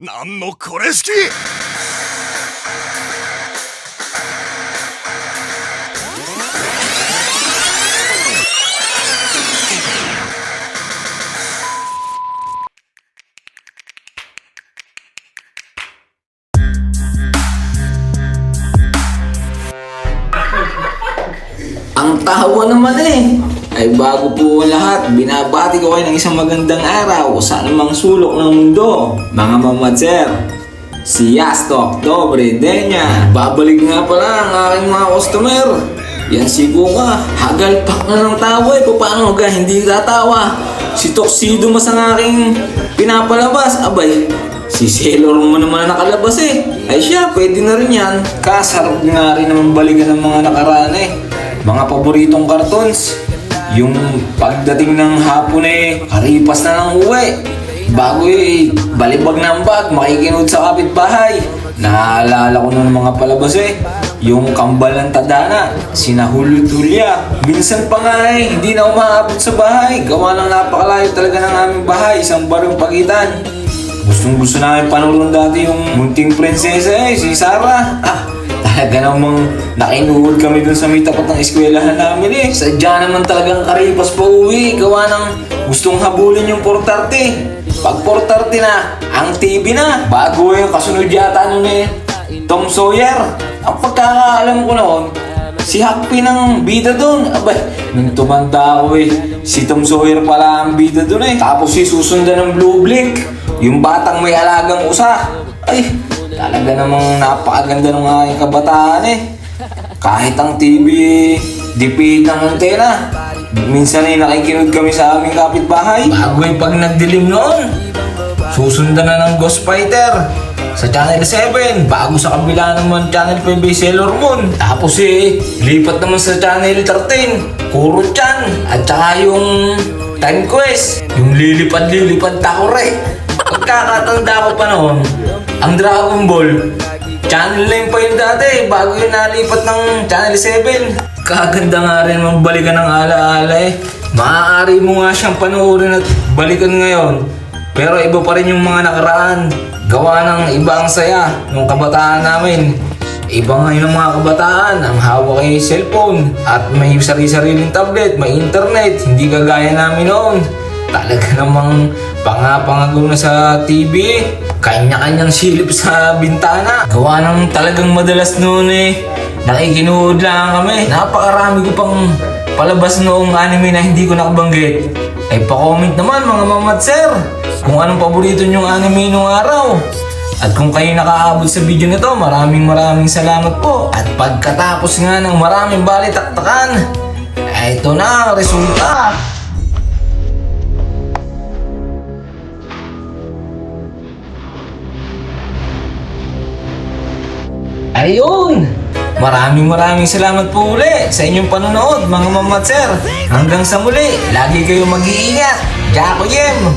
なんのこれ式 Ang tawa naman eh. Ay bago po ang lahat, binabati ko kayo ng isang magandang araw sa anumang sulok ng mundo. Mga mamadser, si Yasto Oktobre Denya. Babalik nga pala ang aking mga customer. Yan si Kuka, hagalpak na ng tawa eh. Paano ka hindi tatawa? Si Tuxedo mas ang aking pinapalabas. Abay, Si Sailor mo naman na nakalabas eh. Ay siya, pwede na rin yan. Kasarap nga rin naman balikan ng mga nakaraan eh. Mga paboritong cartoons. Yung pagdating ng hapon eh, karipas na ng uwi. Bago eh, balibag ng bag, makikinood sa kapitbahay. Naalala ko na ng mga palabas eh. Yung kambal ng tadana, sinahulutulya. Minsan pa nga eh, hindi na umaabot sa bahay. Gawa ng napakalayo talaga ng aming bahay, isang barong pagitan. Gustong gusto namin panoorin dati yung munting prinsesa eh, si Sarah. Ah, talaga namang nakinuhod kami dun sa may tapat ng eskwelahan namin eh. Sadya naman talagang karipas pa uwi, gawa ng gustong habulin yung 430. Pag 430 na, ang TV na. Bago yung kasunod yata nun eh, Tom Sawyer. Ang pagkakaalam ko noon, Si Hakpi ng bida doon. Abay, nung tumanda ako eh, si Tom Sawyer pala ang bida doon eh. Tapos si susundan ng Blue Blink, yung batang may alagang usa. Ay, talaga namang napakaganda ng aking kabataan eh. Kahit ang TV, dipid ng antena. Minsan ay nakikinud kami sa aming kapitbahay. Bago yung pag nagdilim noon, susundan na ng Ghost Fighter sa Channel 7 bago sa kabila naman Channel 5 ay Sailor Moon tapos eh lipat naman sa Channel 13 Kuro Chan at saka yung Time Quest yung lilipad-lilipad takore pagkakatanda ko pa noon ang Dragon Ball Channel 9 pa yun dati bago yun nalipat ng Channel 7 kaganda nga rin mabalikan ng alaala eh maaari mo nga siyang panoorin at balikan ngayon pero iba pa rin yung mga nakaraan. Gawa ng iba ang saya nung kabataan namin. Iba ngayon ang mga kabataan, ang hawak ay cellphone at may sarili-sariling tablet, may internet, hindi kagaya namin noon. Talaga namang pangapangago na sa TV, kanya-kanyang silip sa bintana. Gawa ng talagang madalas noon eh, nakikinood lang kami. Napakarami ko pang palabas noong anime na hindi ko nakabanggit. Ay pa-comment naman mga mamatser kung anong paborito nyong anime nung araw. At kung kayo nakaabot sa video na to, maraming maraming salamat po. At pagkatapos nga ng maraming balitaktakan, ito na ang resulta. Ayun! Maraming maraming salamat po uli sa inyong panonood mga mamatser. Hanggang sa muli, lagi kayong mag-iingat. Jaco Yem!